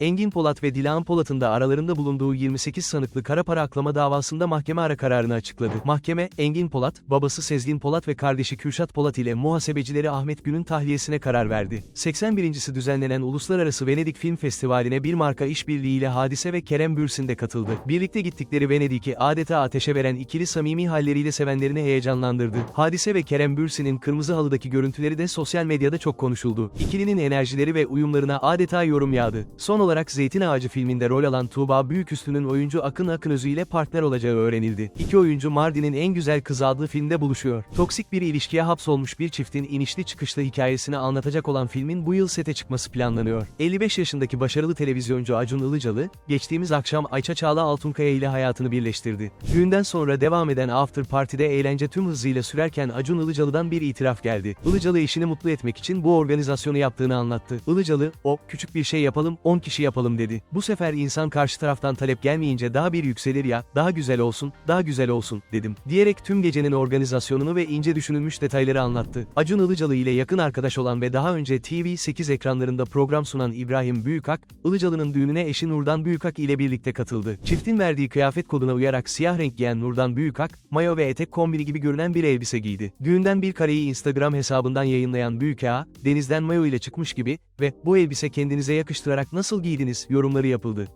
Engin Polat ve Dilan Polat'ın da aralarında bulunduğu 28 sanıklı kara para aklama davasında mahkeme ara kararını açıkladı. Mahkeme, Engin Polat, babası Sezgin Polat ve kardeşi Kürşat Polat ile muhasebecileri Ahmet Gün'ün tahliyesine karar verdi. 81.si düzenlenen Uluslararası Venedik Film Festivali'ne bir marka işbirliğiyle Hadise ve Kerem Bürsin de katıldı. Birlikte gittikleri Venedik'i adeta ateşe veren ikili samimi halleriyle sevenlerini heyecanlandırdı. Hadise ve Kerem Bürsin'in kırmızı halıdaki görüntüleri de sosyal medyada çok konuşuldu. İkilinin enerjileri ve uyumlarına adeta yorum yağdı. Son olarak Zeytin Ağacı filminde rol alan Tuğba Büyüküstü'nün oyuncu Akın Akınözü ile partner olacağı öğrenildi. İki oyuncu Mardin'in en güzel kızı adlı filmde buluşuyor. Toksik bir ilişkiye hapsolmuş bir çiftin inişli çıkışlı hikayesini anlatacak olan filmin bu yıl sete çıkması planlanıyor. 55 yaşındaki başarılı televizyoncu Acun Ilıcalı, geçtiğimiz akşam Ayça Çağla Altunkaya ile hayatını birleştirdi. Düğünden sonra devam eden After Party'de eğlence tüm hızıyla sürerken Acun Ilıcalı'dan bir itiraf geldi. Ilıcalı eşini mutlu etmek için bu organizasyonu yaptığını anlattı. Ilıcalı, o, küçük bir şey yapalım, 10 kişi yapalım dedi. Bu sefer insan karşı taraftan talep gelmeyince daha bir yükselir ya, daha güzel olsun, daha güzel olsun, dedim. Diyerek tüm gecenin organizasyonunu ve ince düşünülmüş detayları anlattı. Acun Ilıcalı ile yakın arkadaş olan ve daha önce TV8 ekranlarında program sunan İbrahim Büyükak, Ilıcalı'nın düğününe eşi Nurdan Büyükak ile birlikte katıldı. Çiftin verdiği kıyafet koduna uyarak siyah renk giyen Nurdan Büyükak, mayo ve etek kombini gibi görünen bir elbise giydi. Düğünden bir kareyi Instagram hesabından yayınlayan Büyükak'a, denizden mayo ile çıkmış gibi ve bu elbise kendinize yakıştırarak nasıl giydiniz yorumları yapıldı.